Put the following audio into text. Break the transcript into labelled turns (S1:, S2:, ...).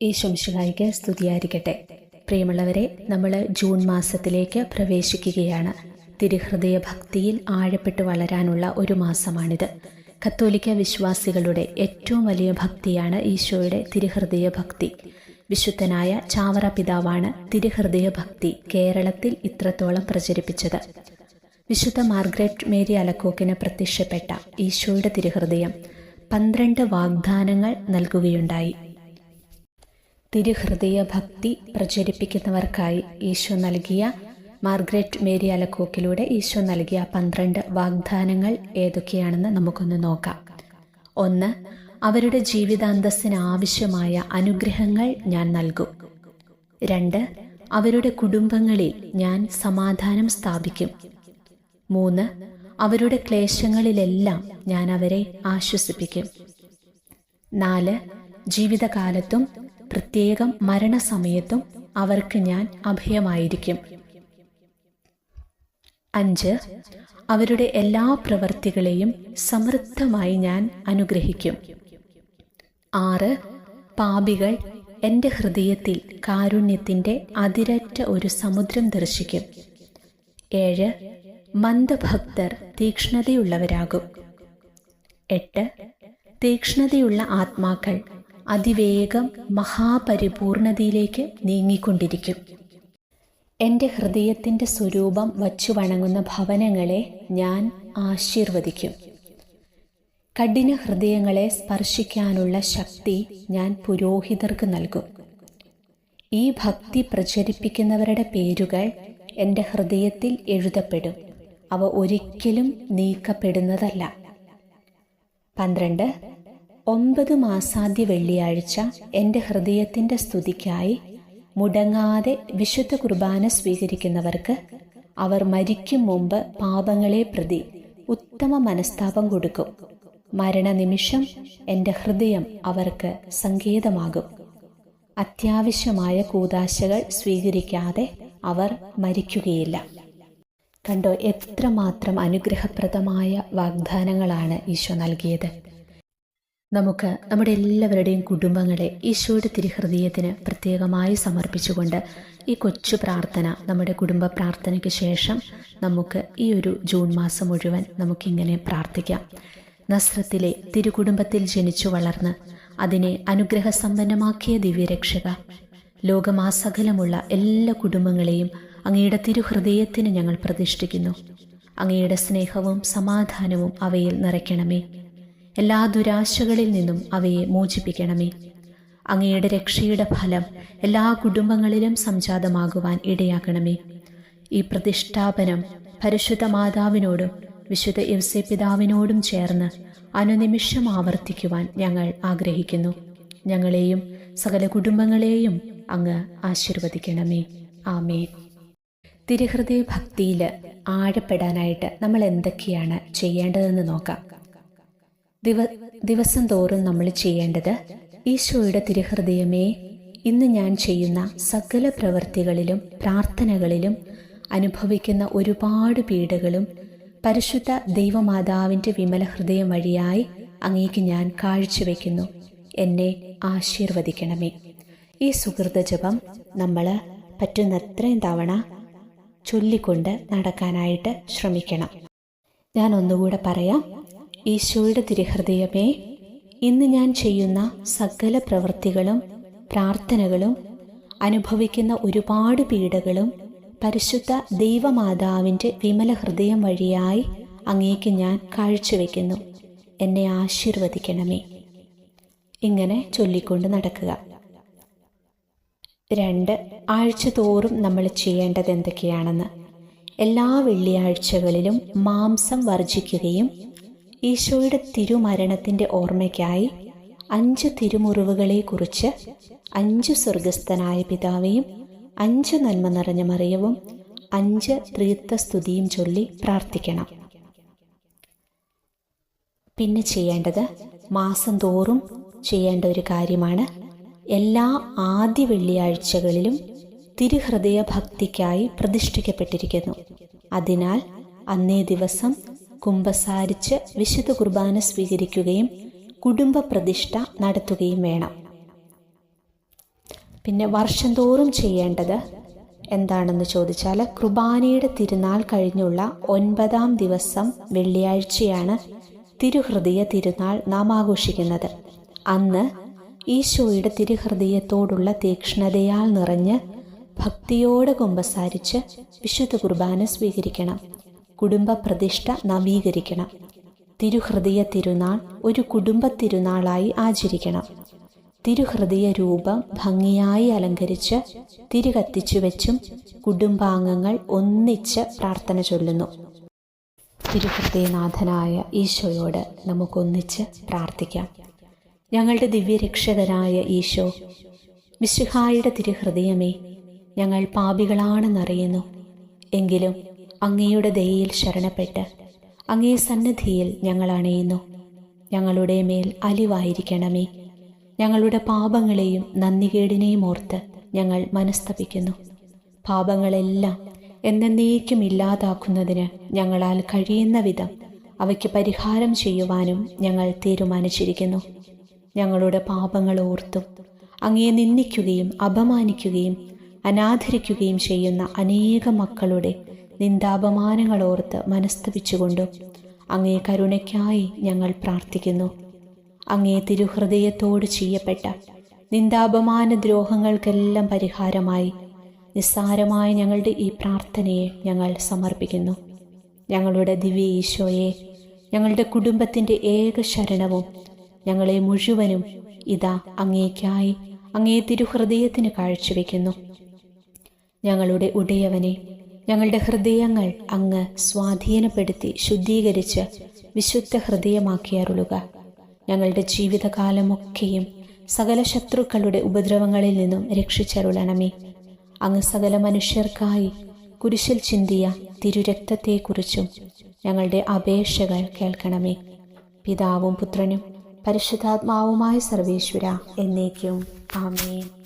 S1: ഈ ശംശുഹായിക്ക് സ്തുതിയായിരിക്കട്ടെ. പ്രിയമുള്ളവരെ നമ്മൾ ജൂൺ മാസത്തിലേക്ക് പ്രവേശിക്കുകയാണ്. തിരുഹൃദയ ഭക്തിയിൽ ആഴപ്പെട്ട് വളരാനുള്ള ഒരു മാസമാണിത്. കത്തോലിക്ക വിശ്വാസികളുടെ ഏറ്റവും വലിയ ഭക്തിയാണ് ഈശോയുടെ തിരുഹൃദയ ഭക്തി വിശുദ്ധനായ ചാവറ പിതാവാണ് തിരുഹൃദയ ഭക്തി കേരളത്തിൽ ഇത്രത്തോളം പ്രചരിപ്പിച്ചത്. വിശുദ്ധ മാർഗ്രറ്റ് മേരി അലക്കോക്കിന് പ്രത്യക്ഷപ്പെട്ട ഈശോയുടെ തിരുഹൃദയം പന്ത്രണ്ട് വാഗ്ദാനങ്ങൾ നൽകുകയുണ്ടായി. തിരുഹൃദയ ഭക്തി പ്രചരിപ്പിക്കുന്നവർക്കായി ഈശോ നൽകിയ മാർഗ്രറ്റ് മേരി അലക്കോക്കിലൂടെ ഈശോ നൽകിയ പന്ത്രണ്ട് വാഗ്ദാനങ്ങൾ ഏതൊക്കെയാണെന്ന് നമുക്കൊന്ന് നോക്കാം. ഒന്ന് അവരുടെ ജീവിതാന്തസ്സിന് ആവശ്യമായ അനുഗ്രഹങ്ങൾ ഞാൻ നൽകും. രണ്ട് അവരുടെ കുടുംബങ്ങളിൽ ഞാൻ സമാധാനം സ്ഥാപിക്കും. മൂന്ന് അവരുടെ ക്ലേശങ്ങളിലെല്ലാം ഞാൻ അവരെ ആശ്വസിപ്പിക്കും. നാല് ജീവിതകാലത്തും പ്രത്യേകം മരണസമയത്തും അവർക്ക് ഞാൻ അഭയമായിരിക്കും. അഞ്ച് അവരുടെ എല്ലാ പ്രവൃത്തികളെയും സമൃദ്ധമായി ഞാൻ അനുഗ്രഹിക്കും. ആറ് പാപികൾ എന്റെ ഹൃദയത്തിൽ കാരുണ്യത്തിന്റെ അതിരറ്റ ഒരു സമുദ്രം ദർശിക്കും. ഏഴ് മന്ദഭക്തർ തീക്ഷ്ണതയുള്ളവരാകും. എട്ട് തീക്ഷ്ണതയുള്ള ആത്മാക്കൾ അതിവേഗം മഹാപരിപൂർണതയിലേക്ക് നീങ്ങിക്കൊണ്ടിരിക്കും. എന്റെ ഹൃദയത്തിന്റെ സ്വരൂപം വച്ചു വണങ്ങുന്ന ഭവനങ്ങളെ ഞാൻ ആശീർവദിക്കും. കഠിന ഹൃദയങ്ങളെ സ്പർശിക്കാനുള്ള ശക്തി ഞാൻ പുരോഹിതർക്ക് നൽകും. ഈ ഭക്തി പ്രചരിപ്പിക്കുന്നവരുടെ പേരുകൾ എന്റെ ഹൃദയത്തിൽ എഴുതപ്പെടും. അവ ഒരിക്കലും നീക്കപ്പെടുന്നതല്ല. പന്ത്രണ്ട് ഒമ്പത് മാസാദ്യ വെള്ളിയാഴ്ച എന്റെ ഹൃദയത്തിന്റെ സ്തുതിക്കായി മുടങ്ങാതെ വിശുദ്ധ കുർബാന സ്വീകരിക്കുന്നവർക്ക് അവർ മരിക്കും മുമ്പ് പാപങ്ങളെ പ്രതി ഉത്തമ മനസ്താപം കൊടുക്കും. മരണനിമിഷം എന്റെ ഹൃദയം അവർക്ക് സങ്കേതമാകും. അത്യാവശ്യമായ കൂതാശകൾ സ്വീകരിക്കാതെ അവർ മരിക്കുകയില്ല. കണ്ടോ എത്രമാത്രം അനുഗ്രഹപ്രദമായ വാഗ്ദാനങ്ങളാണ് ഈശോ നൽകിയത്. നമുക്ക് നമ്മുടെ എല്ലാവരുടെയും കുടുംബങ്ങളെ ഈശോയുടെ തിരുഹൃദയത്തിന് പ്രത്യേകമായി സമർപ്പിച്ചുകൊണ്ട് ഈ കൊച്ചു പ്രാർത്ഥന നമ്മുടെ കുടുംബ പ്രാർത്ഥനയ്ക്ക് ശേഷം നമുക്ക് ഈ ഒരു ജൂൺ മാസം മുഴുവൻ നമുക്കിങ്ങനെ പ്രാർത്ഥിക്കാം. നസ്രത്തിലെ തിരുകുടുംബത്തിൽ ജനിച്ചു വളർന്ന് അതിനെ അനുഗ്രഹസമ്പന്നമാക്കിയ ദിവ്യരക്ഷക ലോകമാസകലമുള്ള എല്ലാ കുടുംബങ്ങളെയും അങ്ങയുടെ തിരുഹൃദയത്തിന് ഞങ്ങൾ പ്രതിഷ്ഠിക്കുന്നു. അങ്ങയുടെ സ്നേഹവും സമാധാനവും അവയിൽ നിറയ്ക്കണമേ. എല്ലാ ദുരാശകളിൽ നിന്നും അവയെ മോചിപ്പിക്കണമേ. അങ്ങയുടെ രക്ഷയുടെ ഫലം എല്ലാ കുടുംബങ്ങളിലും സംജാതമാകുവാൻ ഇടയാക്കണമേ. ഈ പ്രതിഷ്ഠാപനം പരിശുദ്ധ മാതാവിനോടും വിശുദ്ധ യവസെ പിതാവിനോടും ചേർന്ന് അനുനിമിഷം ആവർത്തിക്കുവാൻ ഞങ്ങൾ ആഗ്രഹിക്കുന്നു. ഞങ്ങളെയും സകല കുടുംബങ്ങളെയും അങ്ങ് ആശീർവദിക്കണമേ. ആമേ തിരുഹൃദയ ഭക്തിയിൽ ആഴപ്പെടാനായിട്ട് നമ്മൾ എന്തൊക്കെയാണ് ചെയ്യേണ്ടതെന്ന് നോക്കാം. ദിവ ദിവസം തോറും നമ്മൾ ചെയ്യേണ്ടത് ഈശോയുടെ തിരുഹൃദയമേ ഇന്ന് ഞാൻ ചെയ്യുന്ന സകല പ്രവൃത്തികളിലും പ്രാർത്ഥനകളിലും അനുഭവിക്കുന്ന ഒരുപാട് പീഡകളും പരിശുദ്ധ ദൈവമാതാവിന്റെ വിമല ഹൃദയം വഴിയായി അങ്ങേക്ക് ഞാൻ കാഴ്ചവെക്കുന്നു. എന്നെ ആശീർവദിക്കണമേ. ഈ സുഹൃത ജപം നമ്മൾ പറ്റുന്നത്രയും തവണ ചൊല്ലിക്കൊണ്ട് നടക്കാനായിട്ട് ശ്രമിക്കണം. ഞാൻ ഒന്നുകൂടെ പറയാം. ഈശോയുടെ തിരുഹൃദയമേ ഇന്ന് ഞാൻ ചെയ്യുന്ന സകല പ്രവൃത്തികളും പ്രാർത്ഥനകളും അനുഭവിക്കുന്ന ഒരുപാട് പീഡകളും പരിശുദ്ധ ദൈവമാതാവിന്റെ വിമല ഹൃദയം വഴിയായി അങ്ങേക്ക് ഞാൻ കാഴ്ചവെക്കുന്നു. എന്നെ ആശീർവദിക്കണമേ. ഇങ്ങനെ ചൊല്ലിക്കൊണ്ട് നടക്കുക. രണ്ട് ആഴ്ച തോറും നമ്മൾ ചെയ്യേണ്ടത് എന്തൊക്കെയാണെന്ന് എല്ലാ വെള്ളിയാഴ്ചകളിലും മാംസം വർജിക്കുകയും ഈശോയുടെ തിരുമരണത്തിന്റെ ഓർമ്മയ്ക്കായി അഞ്ച് തിരുമുറിവുകളെക്കുറിച്ച് അഞ്ച് സ്വർഗസ്ഥനായ പിതാവേയും അഞ്ച് നന്മ നിറഞ്ഞ മറിയവും അഞ്ച് ത്രീത്വസ്തുതിയും ചൊല്ലി പ്രാർത്ഥിക്കണം. പിന്നെ ചെയ്യേണ്ടത് മാസം തോറും ചെയ്യേണ്ട ഒരു കാര്യമാണ്. എല്ലാ ആദ്യ വെള്ളിയാഴ്ചകളിലും തിരുഹൃദയ ഭക്തിക്കായി പ്രതിഷ്ഠിക്കപ്പെട്ടിരിക്കുന്നു. അതിനാൽ അന്നേ ദിവസം കുമ്പസാരിച്ച് വിശുദ്ധ കുർബാന സ്വീകരിക്കുകയും കുടുംബ പ്രതിഷ്ഠ നടത്തുകയും വേണം. പിന്നെ വർഷം തോറും ചെയ്യേണ്ടത് എന്താണെന്ന് ചോദിച്ചാൽ കുർബാനയുടെ തിരുനാൾ കഴിഞ്ഞുള്ള ഒൻപതാം ദിവസം വെള്ളിയാഴ്ചയാണ് തിരുഹൃദയ തിരുനാൾ നാം ആഘോഷിക്കുന്നത്. അന്ന് ഈശോയുടെ തിരുഹൃദയത്തോടുള്ള തീക്ഷ്ണതയാൽ നിറഞ്ഞ് ഭക്തിയോടെ കുമ്പസാരിച്ച് വിശുദ്ധ കുർബാന സ്വീകരിക്കണം. കുടുംബ പ്രതിഷ്ഠ നവീകരിക്കണം. തിരുഹൃദയ തിരുനാൾ ഒരു കുടുംബ തിരുനാളായി ആചരിക്കണം. തിരുഹൃദയ രൂപം ഭംഗിയായി അലങ്കരിച്ച് തിരികത്തിച്ചു വെച്ചും കുടുംബാംഗങ്ങൾ ഒന്നിച്ച് പ്രാർത്ഥന ചൊല്ലുന്നു. തിരുഹൃദയനാഥനായ ഈശോയോട് നമുക്കൊന്നിച്ച് പ്രാർത്ഥിക്കാം. ഞങ്ങളുടെ ദിവ്യരക്ഷകരായ ഈശോ മിശുഹായുടെ തിരുഹൃദയമേ ഞങ്ങൾ പാപികളാണെന്നറിയുന്നു. എങ്കിലും അങ്ങയുടെ ദയയിൽ ശരണപ്പെട്ട് അങ്ങേ സന്നിധിയിൽ ഞങ്ങൾ അണയുന്നു. ഞങ്ങളുടെ മേൽ അലിവായിരിക്കണമേ. ഞങ്ങളുടെ പാപങ്ങളെയും നന്ദികേടിനെയും ഓർത്ത് ഞങ്ങൾ മനസ്തപിക്കുന്നു. പാപങ്ങളെല്ലാം എന്നേക്കും ഇല്ലാതാക്കുന്നതിന് ഞങ്ങളാൽ കഴിയുന്ന വിധം അവയ്ക്ക് പരിഹാരം ചെയ്യുവാനും ഞങ്ങൾ തീരുമാനിച്ചിരിക്കുന്നു. ഞങ്ങളുടെ പാപങ്ങൾ ഓർത്തും അങ്ങയെ നിന്ദിക്കുകയും അപമാനിക്കുകയും അനാദരിക്കുകയും ചെയ്യുന്ന അനേക മക്കളുടെ നിന്ദാപമാനങ്ങൾ ഓർത്ത് മനസ്തപിച്ചുകൊണ്ടും അങ്ങേ കരുണയ്ക്കായി ഞങ്ങൾ പ്രാർത്ഥിക്കുന്നു. അങ്ങേ തിരുഹൃദയത്തോട് ചെയ്യപ്പെട്ട നിന്ദാപമാന ദ്രോഹങ്ങൾക്കെല്ലാം പരിഹാരമായി നിസ്സാരമായ ഞങ്ങളുടെ ഈ പ്രാർത്ഥനയെ ഞങ്ങൾ സമർപ്പിക്കുന്നു. ഞങ്ങളുടെ ദിവ്യ ഈശോയെ ഞങ്ങളുടെ കുടുംബത്തിന്റെ ഏക ശരണവും ഞങ്ങളെ മുഴുവനും ഇതാ അങ്ങേക്കായി അങ്ങേ തിരുഹൃദയത്തിന് കാഴ്ചവെക്കുന്നു. ഞങ്ങളുടെ ഉടയവനെ ഞങ്ങളുടെ ഹൃദയങ്ങൾ അങ്ങ് സ്വാധീനപ്പെടുത്തി ശുദ്ധീകരിച്ച് വിശുദ്ധ ഹൃദയമാക്കിയരുളുക ഞങ്ങളുടെ ജീവിതകാലമൊക്കെയും സകല ശത്രുക്കളുടെ ഉപദ്രവങ്ങളിൽ നിന്നും രക്ഷിച്ചരുളണമേ. അങ്ങ് സകല മനുഷ്യർക്കായി കുരിശിൽ ചിന്തിയ തിരുരക്തത്തെക്കുറിച്ചും ഞങ്ങളുടെ അപേക്ഷകൾ കേൾക്കണമേ. പിതാവും പുത്രനും പരിശുദ്ധാത്മാവുമായ സർവേശ്വര എന്നേക്കും. ആമേൻ.